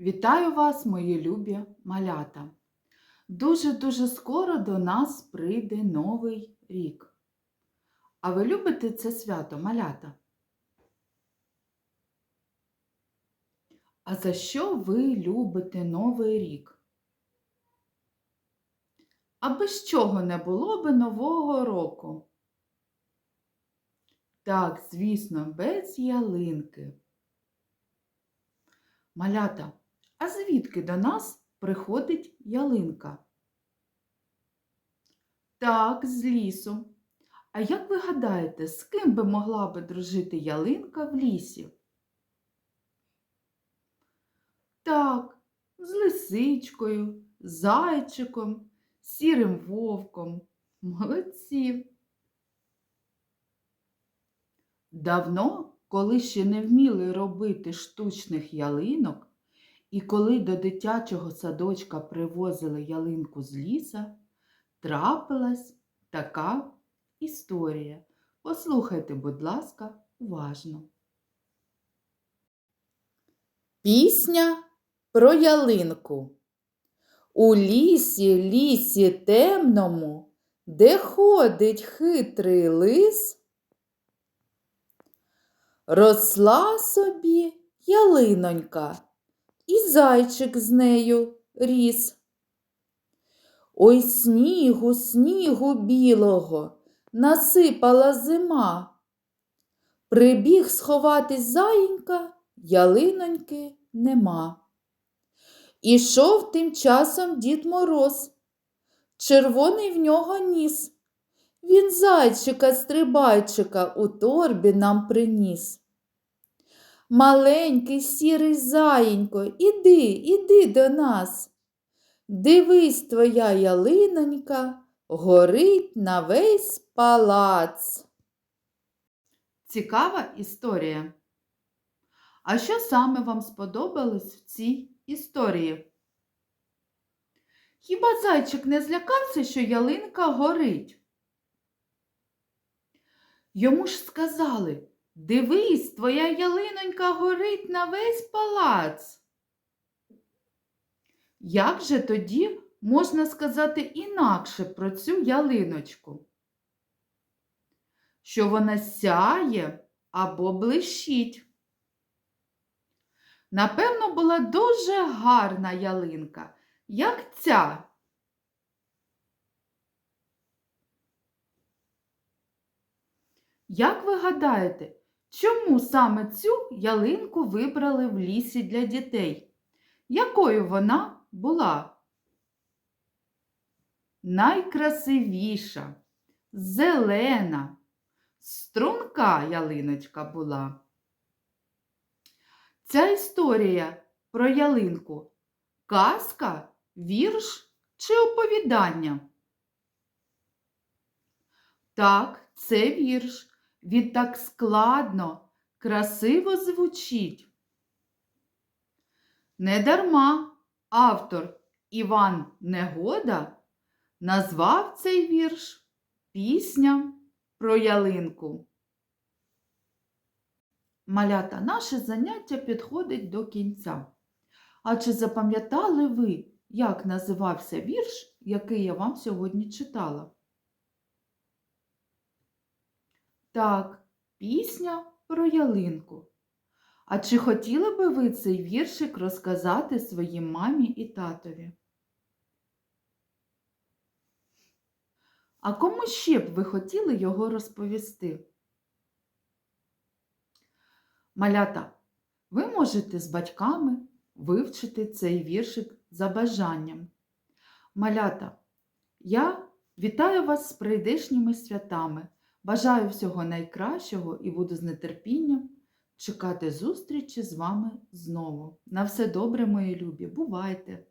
Вітаю вас, мої любі малята! Дуже-дуже скоро до нас прийде Новий рік. А ви любите це свято, малята? А за що ви любите Новий рік? А без чого не було би Нового року? Так, звісно, без ялинки. Малята, а звідки до нас приходить ялинка? Так, з лісу. А як ви гадаєте, з ким би могла би дружити ялинка в лісі? Так, з лисичкою, зайчиком, сірим вовком. Молодці. Давно, коли ще не вміли робити штучних ялинок, і коли до дитячого садочка привозили ялинку з ліса, трапилась така історія. Послухайте, будь ласка, уважно. Пісня про ялинку. У лісі, лісі темному, де ходить хитрий лис, Росла собі ялинонька, і зайчик з нею ріс. Ой снігу, снігу білого насипала зима. Прибіг сховатись заїнька, ялиноньки нема. Ішов тим часом дід Мороз, червоний в нього ніс. Він зайчика стрибайчика у торбі нам приніс. Маленький сірий заєнько, іди, іди до нас. Дивись, твоя ялинонька горить на весь палац. Цікава історія. А що саме вам сподобалось в цій історії? Хіба зайчик не злякався, що ялинка горить? Йому ж сказали Дивись, твоя ялинонька горить на весь палац. Як же тоді можна сказати інакше про цю ялиночку? Що вона сяє або блищить? Напевно, була дуже гарна ялинка, як ця. Як ви гадаєте, чому саме цю ялинку вибрали в лісі для дітей? Якою вона була? Найкрасивіша, зелена, струнка ялиночка була. Ця історія про ялинку казка, вірш чи оповідання? Так, це вірш. Він так складно, красиво звучить. Недарма автор Іван Негода назвав цей вірш Пісня про ялинку. Малята, наше заняття підходить до кінця. А чи запам'ятали ви, як називався вірш, який я вам сьогодні читала? Так, пісня про ялинку. А чи хотіли би ви цей віршик розказати своїй мамі і татові? А кому ще б ви хотіли його розповісти? Малята, ви можете з батьками вивчити цей віршик за бажанням. Малята, я вітаю вас з прийдешніми святами. Бажаю всього найкращого і буду з нетерпінням чекати зустрічі з вами знову. На все добре, мої любі, бувайте!